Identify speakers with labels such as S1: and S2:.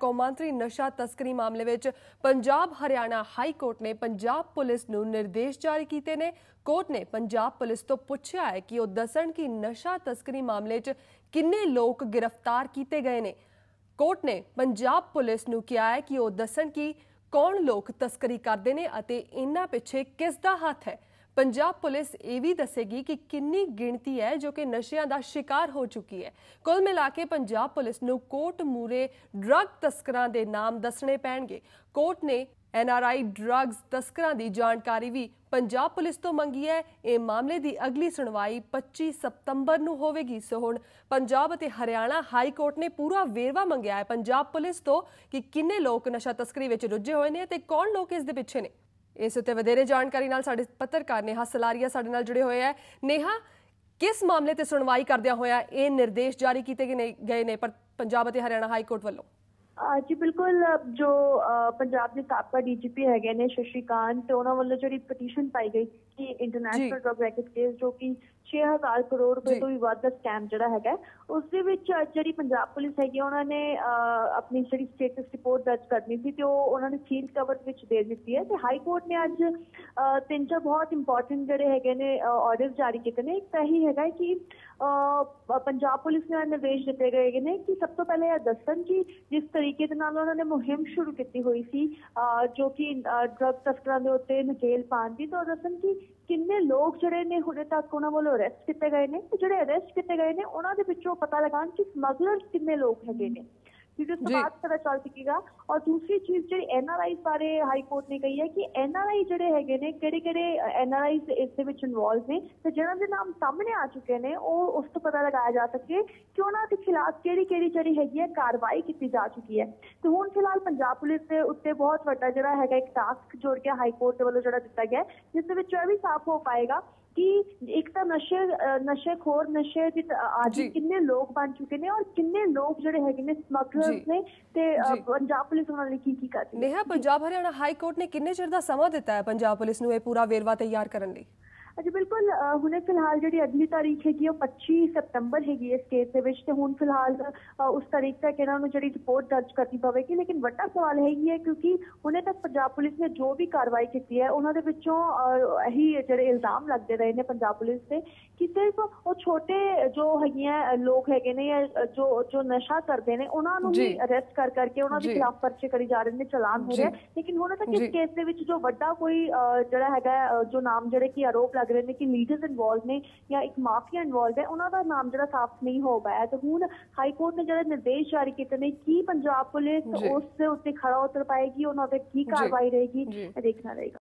S1: ਕੌਮਾਂਤਰੀ ਨਸ਼ਾ ਤਸਕਰੀ ਮਾਮਲੇ ਵਿੱਚ ਪੰਜਾਬ ਹਰਿਆਣਾ ਹਾਈ ਕੋਰਟ ਨੇ ਪੰਜਾਬ ਪੁਲਿਸ ਨੂੰ ਨਿਰਦੇਸ਼ ਜਾਰੀ ਕੀਤੇ ਨੇ। ਕੋਰਟ ਨੇ ਪੰਜਾਬ ਪੁਲਿਸ ਤੋਂ ਪੁੱਛਿਆ ਹੈ ਕਿ ਉਹ ਦੱਸਣ ਕਿ ਨਸ਼ਾ ਤਸਕਰੀ ਮਾਮਲੇ 'ਚ ਕਿੰਨੇ ਲੋਕ ਗ੍ਰਿਫਤਾਰ ਕੀਤੇ ਗਏ ਨੇ। ਕੋਰਟ ਨੇ ਪੰਜਾਬ ਪੁਲਿਸ ਨੂੰ ਕਿਹਾ ਹੈ ਕਿ ਉਹ ਦੱਸਣ ਕਿ ਕੌਣ ਲੋਕ ਤਸਕਰੀ ਕਰਦੇ ਨੇ ਅਤੇ ਇਹਨਾਂ ਪਿੱਛੇ ਕਿਸ ਦਾ ਹੱਥ ਹੈ। ਪੰਜਾਬ ਪੁਲਿਸ ਇਹ ਵੀ ਦੱਸੇਗੀ ਕਿ ਕਿੰਨੀ ਗਿਣਤੀ ਹੈ ਜੋ ਕਿ ਨਸ਼ਿਆਂ ਦਾ ਸ਼ਿਕਾਰ ਹੋ ਚੁੱਕੀ ਹੈ। ਕੁੱਲ ਮਿਲਾ ਕੇ ਪੰਜਾਬ ਪੁਲਿਸ ਨੂੰ ਕੋਰਟ ਮੂਰੇ ਡਰੱਗ ਤਸਕਰਾਂ ਦੇ ਨਾਮ ਦੱਸਣੇ ਪੈਣਗੇ। ਕੋਰਟ ਨੇ ਐਨਆਰਆਈ ਡਰੱਗਸ ਤਸਕਰਾਂ ਦੀ ਜਾਣਕਾਰੀ ਵੀ ਪੰਜਾਬ ਪੁਲਿਸ ਤੋਂ ਮੰਗੀ ਹੈ। ਇਹ ਮਾਮਲੇ ਦੀ ਅਗਲੀ ਸੁਣਵਾਈ 25 ਸਤੰਬਰ ਨੂੰ ਹੋਵੇਗੀ। ਸੋ ਹੁਣ ਪੰਜਾਬ ਅਤੇ ਹਰਿਆਣਾ ਹਾਈ ਕੋਰਟ ਨੇ ਪੂਰਾ ਵੇਰਵਾ ਮੰਗਿਆ ਹੈ ਪੰਜਾਬ ਪੁਲਿਸ ਤੋਂ ਕਿ ਕਿੰਨੇ ਲੋਕ ਨਸ਼ਾ ਤਸਕਰੀ ਵਿੱਚ ਰੁੱਝੇ ਹੋਏ ਨੇ ਤੇ ਕੌਣ ਲੋਕ ਇਸ ਦੇ ਪਿੱਛੇ ਨੇ। ਇਸ ਉੱਤੇ ਵਧੇਰੇ ਜਾਣਕਾਰੀ ਨਾਲ ਸਾਡੇ ਪੱਤਰਕਾਰ ਨੇਹਾ ਸਲਾਰੀਆ ਸਾਡੇ ਨਾਲ ਜੁੜੇ ਹੋਏ ਹੈ ਨੇਹਾ ਕਿਸ ਮਾਮਲੇ ਤੇ ਸੁਣਵਾਈ ਕਰਦਿਆਂ ਹੋਇਆ ਇਹ ਨਿਰਦੇਸ਼ ਜਾਰੀ ਕੀਤੇ ਗਏ ਨੇ ਪਰ ਪੰਜਾਬ ਅਤੇ ਹਰਿਆਣਾ ਹਾਈ ਕੋਰਟ ਵੱਲੋਂ
S2: ਜੀ ਬਿਲਕੁਲ ਜੋ ਪੰਜਾਬ ਦੇ ਸਾਬਕਾ ਡੀਜੀਪੀ ਹੈਗੇ ਨੇ ਸ਼ਸ਼ੀਕਾਂਤ ਤੇ ਉਹਨਾਂ ਵੱਲੋਂ ਜਿਹੜੀ ਪਟੀਸ਼ਨ ਪਾਈ ਗਈ ਕਿ। ਇੰਟਰਨੈਸ਼ਨਲ ਡਰਗ ਰੈਕਟ ਕੇਸ ਜੋ ਕਿ 6000 ਕਰੋੜ ਰੁਪਏ। ਤੋਂ ਵੀ ਵੱਧ ਦਾ ਸਕੈਮ ਜਿਹੜਾ ਹੈਗਾ ਹੈ, ਉਸ ਦੇ ਵਿੱਚ ਜਿਹੜੀ ਪੰਜਾਬ ਪੁਲਿਸ ਹੈਗੀ ਉਹਨਾਂ ਨੇ ਆਪਣੀ ਜਿਹੜੀ ਸਟੇਟਸ ਰਿਪੋਰਟ ਦਰਜ ਕਰਨੀ ਸੀ ਤੇ ਉਹ ਉਹਨਾਂ ਨੇ ਸੀਲ ਕਵਰ ਵਿੱਚ ਦੇ ਦਿੱਤੀ ਹੈ ਤੇ ਹਾਈ ਕੋਰਟ ਨੇ ਅੱਜ ਤਿੰਨ ਚਾਰ ਬਹੁਤ ਇੰਪੋਰਟੈਂਟ ਜਿਹੜੇ ਹੈਗੇ ਨੇ ਆਰਡਰ ਜਾਰੀ ਕੀਤੇ ਨੇ ਇੱਕ ਤਾਂ ਇਹੀ ਹੈਗਾ ਹੈ ਕਿ ਪੰਜਾਬ ਪੁਲਿਸ ਨੇ ਨਿਰਦੇਸ਼ ਦਿੱਤੇ ਗਏ ਨੇ ਕਿ ਸਭ ਤੋਂ ਪਹਿਲੇ ਇਹ ਦੱਸਣ ਕਿ ਜਿਸ ਤਰੀਕੇ ਦੇ ਨਾਲ ਉਹਨਾਂ ਨੇ ਮੁਹਿੰਮ ਸ਼ੁਰੂ ਕੀਤੀ ਹੋਈ ਸੀ ਜੋ ਕਿ ਡਰਗ ਤਸਕਰਾਂ ਦੇ ਉੱਤੇ ਨਕੇਲ ਪਾਉਣ ਦੀ ਤਾਂ ਦੱਸਣ ਕਿ ਕਿੰਨੇ ਲੋਕ ਜਿਹੜੇ ਨੇ ਹੁਣੇ ਤੱਕ ਉਹਨਾਂ ਵੱਲੋਂ ਅਰੈਸਟ ਕੀਤੇ ਗਏ ਨੇ ਤੇ ਜਿਹੜੇ ਅਰੈਸਟ ਕੀਤੇ ਗਏ ਨੇ, ਉਹਨਾਂ ਦੇ ਵਿੱਚੋਂ ਪਤਾ ਲਗਾਉਣ ਕਿ ਸਮਗਲਰਸ ਕਿੰਨੇ ਲੋਕ ਹੈਗੇ ਨੇ।
S1: ਜੀ।
S2: ਤੋਂ ਬਾਅਦ ਪਤਾ ਚੱਲ ਸਕੇਗਾ ਔਰ ਦੂਸਰੀ ਚੀਜ਼ ਜਿਹੜੀ ਐਨਆਰਆਈ ਬਾਰੇ ਹਾਈ ਕੋਰਟ ਨੇ ਕਹੀ ਹੈ ਕਿ ਐਨਆਰਆਈ ਜਿਹੜੇ ਹੈਗੇ ਨੇ ਕਿਹੜੇ ਕਿਹੜੇ ਐਨਆਰਆਈ ਇਸ ਦੇ ਵਿੱਚ ਇਨਵੋਲਵ ਨੇ ਤੇ ਜਿਹਨਾਂ ਦੇ ਨਾਮ ਸਾਹਮਣੇ ਆ ਚੁੱਕੇ ਨੇ ਉਹ ਉਸ ਤੋਂ ਪਤਾ ਲਗਾਇਆ ਜਾ ਸਕੇ ਕਿ ਉਹਨਾਂ ਦੇ ਖਿਲਾਫ ਕਿਹੜੀ ਕਿਹੜੀ ਜਿਹੜੀ ਹੈਗੀ ਹੈ ਕਾਰਵਾਈ ਕੀਤੀ ਜਾ ਚੁੱਕੀ ਹੈ ਤੇ ਹੁਣ ਫਿਲਹਾਲ ਪੰਜਾਬ ਪੁਲਿਸ ਦੇ ਉੱਤੇ ਬਹੁਤ ਵੱਡਾ ਜਿਹੜਾ ਹੈਗਾ ਇੱਕ ਟਾਸਕ ਜੋੜ ਕੇ ਹਾਈ ਕੋਰਟ ਦੇ ਵੱਲੋਂ ਜਿਹੜਾ ਦਿੱਤਾ ਗਿਆ ਹੈ, ਜਿਸ ਦੇ ਵਿੱਚ ਇਹ ਵੀ ਸਾਫ਼ ਹੋ ਪਾਏਗਾ ਕਿ ਇੱਕ ਤਾਂ ਨਸ਼ੇ ਅਹ ਨਸ਼ੇਖੋਰ ਨਸ਼ੇ ਦੀ ਆਦੀ। ਕਿੰਨੇ ਲੋਕ ਬਣ ਚੁੱਕੇ ਨੇ ਔਰ ਕਿੰਨੇ ਲੋਕ ਜਿਹੜੇ ਹੈਗੇ ਨੇ। ਸਮਗਲਰਸ ਨੇ ਤੇ। ਪੰਜਾਬ ਪੁਲਿਸ ਉਹਨਾਂ ਲਈ ਕੀ ਕੀ ਕਰਦੀ ਹੈ
S1: ਨੇਹਾ ਪੰਜਾਬ ਹਰਿਆਣਾ ਹਾਈ ਕੋਰਟ ਨੇ ਕਿੰਨੇ ਚਿਰ ਦਾ ਸਮਾਂ ਦਿੱਤਾ ਹੈ ਪੰਜਾਬ ਪੁਲਿਸ ਨੂੰ ਇਹ ਪੂਰਾ ਵੇਰਵਾ ਤਿਆਰ ਕਰਨ ਲਈ
S2: ਅਜੀ ਬਿਲਕੁਲ ਅਹ, ਹੁਣੇ ਫਿਲਹਾਲ ਜਿਹੜੀ ਅਗਲੀ ਤਾਰੀਖ ਹੈਗੀ ਉਹ 25 ਸਤੰਬਰ ਹੈਗੀ ਇਸ ਕੇਸ ਦੇ ਵਿੱਚ ਤੇ ਹੁਣ ਫਿਲਹਾਲ ਅਹ, ਉਸ ਤਾਰੀਖ ਤੱਕ ਇਹਨਾਂ ਨੂੰ ਜਿਹੜੀ ਰਿਪੋਰਟ ਦਰਜ ਕਰਨੀ ਪਵੇਗੀ ਲੇਕਿਨ ਵੱਡਾ ਸਵਾਲ ਹੈਗੀ ਹੈ ਕਿਉਂਕਿ ਹੁਣੇ ਤੱਕ ਪੰਜਾਬ ਪੁਲਿਸ ਨੇ ਜੋ ਵੀ ਕਾਰਵਾਈ ਕੀਤੀ ਹੈ ਉਹਨਾਂ ਦੇ ਵਿੱਚੋਂ ਅਹ, ਇਹੀ ਜਿਹੜੇ ਇਲਜ਼ਾਮ ਲੱਗਦੇ ਰਹੇ ਨੇ ਪੰਜਾਬ ਪੁਲਿਸ ਤੇ ਕਿ ਸਿਰਫ ਉਹ ਛੋਟੇ ਜੋ ਹੈਗੀਆਂ ਅਹ, ਲੋਕ ਹੈਗੇ ਨੇ ਜਾਂ ਜੋ ਜੋ ਨਸ਼ਾ ਕਰਦੇ ਨੇ ਉਹਨਾਂ ਨੂੰ
S1: ਜੀ।
S2: ਹੀ ਅਰੈਸਟ ਕਰ ਕਰਕੇ ਉਹਨਾਂ ਦੇ
S1: ਜੀ।
S2: ਖਿਲਾਫ ਪਰਚੇ ਕਰੀ ਜਾ ਰਹੇ ਨੇ ਚਲਾਨ ਹੋ
S1: ਜੀ।
S2: ਰਿਹਾ ਲੇਕਿਨ ਹੁਣ ਤੱਕ
S1: ਜੀ।
S2: ਇਸ ਕੇਸ ਦੇ ਵਿੱਚ ਜੋ ਵੱਡਾ ਕੋਈ ਅਹ, ਜਿਹੜਾ ਹੈਗਾ ਹੈ, ਅਹ, ਜੋ ਨਾਮ ਜਿਹੜੇ ਕਿ ਆਰੋਪ ਲੱਗ ਰਹੇ ਨੇ ਕਿ ਲੀਡਰਸ ਇਨਵੋਲਵ ਨੇ ਜਾਂ ਇੱਕ ਮਾਫੀਆ ਇਨਵੋਲਵ ਹੈ ਉਹਨਾਂ ਦਾ ਨਾਮ ਜਿਹੜਾ ਸਾਫ਼ ਨਹੀਂ ਹੋ ਪਾਇਆ। ਤੇ ਹੁਣ ਹਾਈ ਕੋਰਟ ਨੇ ਜਿਹੜੇ ਨਿਰਦੇਸ਼ ਜਾਰੀ ਕੀਤੇ ਨੇ ਕੀ ਪੰਜਾਬ ਪੁਲਿਸ। ਉਸ ਦੇ ਉੱਤੇ ਖੜਾ ਉਤਰ ਪਾਏਗੀ ਉਹਨਾਂ ਤੇ ਕੀ ਕਾਰਵਾਈ ਰਹੇਗੀ ਦੇਖਣਾ ਰਹੇਗਾ।